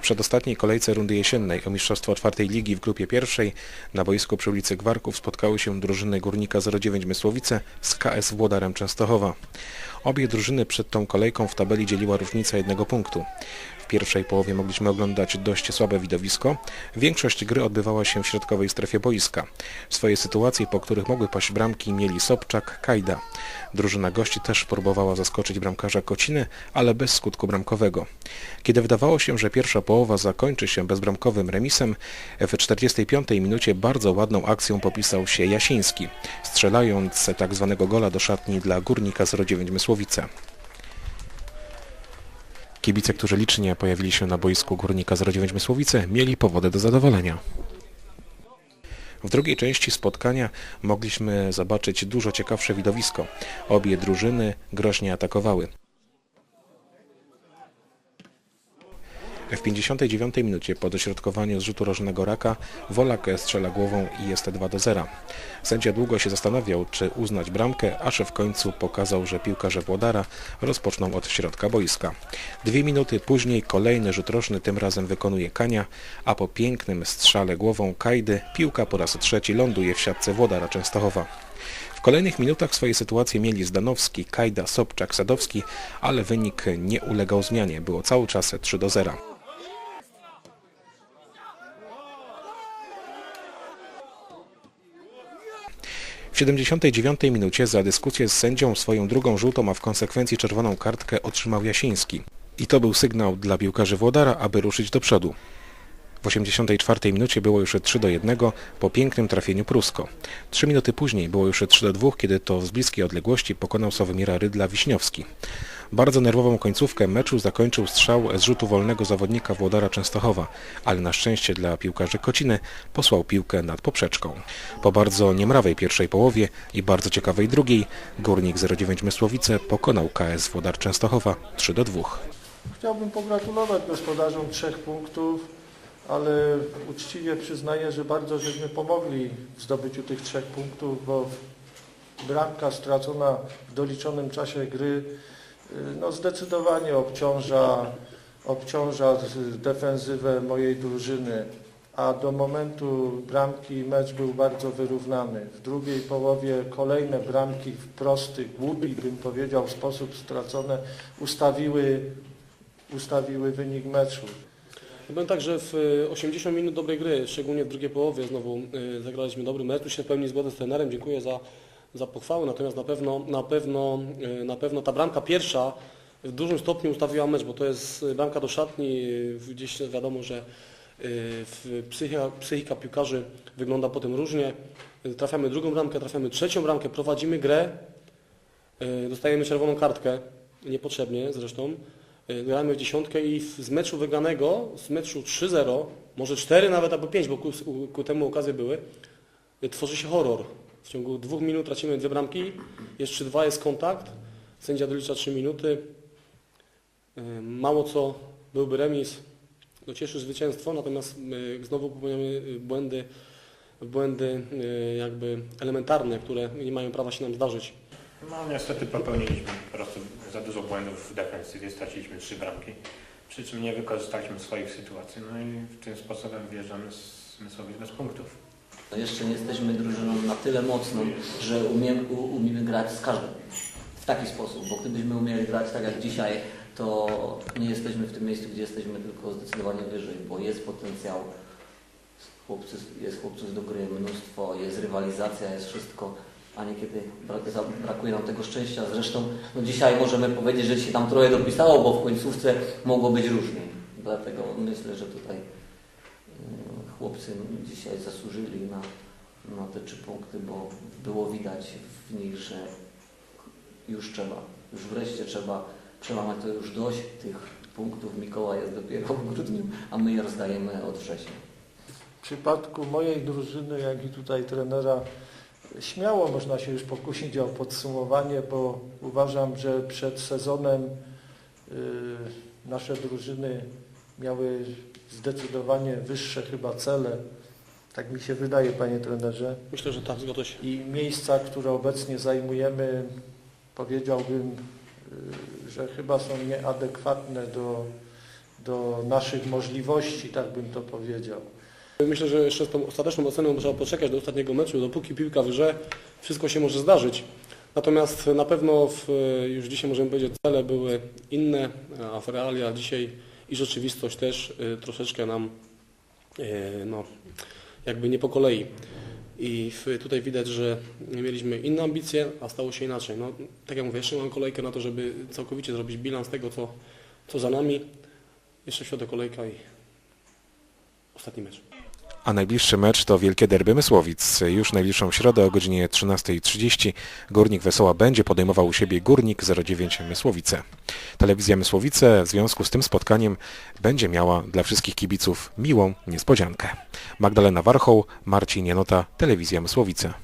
przedostatniej kolejce rundy jesiennej o mistrzostwo czwartej ligi w grupie pierwszej na boisku przy ulicy Gwarków spotkały się drużyny Górnika 09 Mysłowice z KS Włodarem Częstochowa. Obie drużyny przed tą kolejką w tabeli dzieliła różnica jednego punktu. Pierwszej połowie mogliśmy oglądać dość słabe widowisko. Większość gry odbywała się w środkowej strefie boiska. Swoje sytuacje, po których mogły paść bramki, mieli Sobczak, Kajda. Drużyna gości też próbowała zaskoczyć bramkarza Kociny, ale bez skutku bramkowego. Kiedy wydawało się, że pierwsza połowa zakończy się bezbramkowym remisem, w 45 minucie bardzo ładną akcją popisał się Jasiński, strzelając tak zwanego gola do szatni dla Górnika 09 Mysłowice. Kibice, którzy licznie pojawili się na boisku Górnika 09 Mysłowice, mieli powody do zadowolenia. W drugiej części spotkania mogliśmy zobaczyć dużo ciekawsze widowisko. Obie drużyny groźnie atakowały. W 59 minucie po dośrodkowaniu z rzutu rożnego raka Wolak strzela głową i jest 2 do 0. Sędzia długo się zastanawiał, czy uznać bramkę, aż w końcu pokazał, że piłkarze Włodara rozpoczną od środka boiska. Dwie minuty później kolejny rzut rożny tym razem wykonuje Kania, a po pięknym strzale głową Kajdy piłka po raz trzeci ląduje w siatce Włodara Częstochowa. W kolejnych minutach swoje sytuacje mieli Zdanowski, Kajda, Sobczak, Sadowski, ale wynik nie ulegał zmianie. Było cały czas 3 do 0. W 79 minucie za dyskusję z sędzią swoją drugą żółtą, a w konsekwencji czerwoną kartkę otrzymał Jasiński. I to był sygnał dla piłkarzy Włodara, aby ruszyć do przodu. W 84 minucie było już 3 do 1 po pięknym trafieniu Prusko. Trzy minuty później było już 3 do 2, kiedy to z bliskiej odległości pokonał Sławomira Rydla Wiśniowski. Bardzo nerwową końcówkę meczu zakończył strzał z rzutu wolnego zawodnika Włodara Częstochowa, ale na szczęście dla piłkarzy Kociny posłał piłkę nad poprzeczką. Po bardzo niemrawej pierwszej połowie i bardzo ciekawej drugiej, Górnik 09 Mysłowice pokonał KS Włodar Częstochowa 3 do 2. Chciałbym pogratulować gospodarzom trzech punktów, ale uczciwie przyznaję, że bardzo żeśmy pomogli w zdobyciu tych trzech punktów, bo bramka stracona w doliczonym czasie gry no zdecydowanie obciąża, obciąża defensywę mojej drużyny, a do momentu bramki mecz był bardzo wyrównany. W drugiej połowie kolejne bramki w prosty, głupi, bym powiedział, sposób stracone ustawiły, ustawiły wynik meczu. Powiem tak, że w y, 80 minut dobrej gry, szczególnie w drugiej połowie znowu y, zagraliśmy dobry mecz. Tu się w pełni zgodzę z trenerem, dziękuję za, za pochwałę, natomiast na pewno, na, pewno, y, na pewno ta bramka pierwsza w dużym stopniu ustawiła mecz, bo to jest y, bramka do szatni, y, gdzieś wiadomo, że psychika, psychika piłkarzy wygląda potem różnie. Trafiamy drugą bramkę, trafiamy trzecią bramkę, prowadzimy grę, dostajemy czerwoną kartkę, niepotrzebnie zresztą. Gramy w dziesiątkę i z meczu wygranego, z meczu 3-0, może 4 nawet albo 5, bo ku, ku temu okazje były, tworzy się horror. W ciągu dwóch minut tracimy dwie bramki, jest 3-2, jest kontakt, sędzia dolicza 3 minuty. Mało co byłby remis, no cieszy zwycięstwo, natomiast y, znowu popełniamy y, błędy, błędy y, jakby elementarne, które nie mają prawa się nam zdarzyć. No niestety popełniliśmy po prostu za dużo błędów w defensywie, straciliśmy trzy bramki, przy czym nie wykorzystaliśmy swoich sytuacji, no i tym sposobem wjeżdżamy z Mysłowic bez punktów. Jeszcze nie jesteśmy drużyną na tyle mocną, że umiemy, grać z każdym. W taki sposób, bo gdybyśmy umieli grać tak jak dzisiaj, to nie jesteśmy w tym miejscu, gdzie jesteśmy, tylko zdecydowanie wyżej, bo jest potencjał, chłopcy, jest chłopców do gry mnóstwo, jest rywalizacja, jest wszystko, a niekiedy brakuje nam tego szczęścia. Zresztą no dzisiaj możemy powiedzieć, że się tam trochę dopisało, bo w końcówce mogło być różniej. Dlatego myślę, że tutaj chłopcy dzisiaj zasłużyli na, na te trzy punkty, bo było widać w nich, że już trzeba, już wreszcie trzeba przełamać to już dość tych punktów. Mikołaj jest dopiero w grudniu, a my je rozdajemy od września. W przypadku mojej drużyny, jak i tutaj trenera, śmiało można się już pokusić o podsumowanie, bo uważam, że przed sezonem y, nasze drużyny miały zdecydowanie wyższe chyba cele. Tak mi się wydaje, panie trenerze. Myślę, że tak, zgodzę się. I miejsca, które obecnie zajmujemy, powiedziałbym, y, że chyba są nieadekwatne do, do naszych możliwości, tak bym to powiedział. Myślę, że jeszcze z tą ostateczną oceną trzeba poczekać do ostatniego meczu, dopóki piłka w grze, wszystko się może zdarzyć. Natomiast na pewno w, już dzisiaj możemy powiedzieć, cele były inne, a w realia dzisiaj i rzeczywistość też y, troszeczkę nam y, no, jakby nie po kolei. I tutaj widać, że mieliśmy inne ambicje, a stało się inaczej. No, tak jak mówię, jeszcze mam kolejkę na to, żeby całkowicie zrobić bilans tego, co, co za nami. Jeszcze w kolejka i ostatni mecz. A najbliższy mecz to Wielkie Derby Mysłowic. Już najbliższą środę o godzinie 13.30 Górnik Wesoła będzie podejmował u siebie Górnik 09 Mysłowice. Telewizja Mysłowice w związku z tym spotkaniem będzie miała dla wszystkich kibiców miłą niespodziankę. Magdalena Warchoł, Marcin Janota, Telewizja Mysłowice.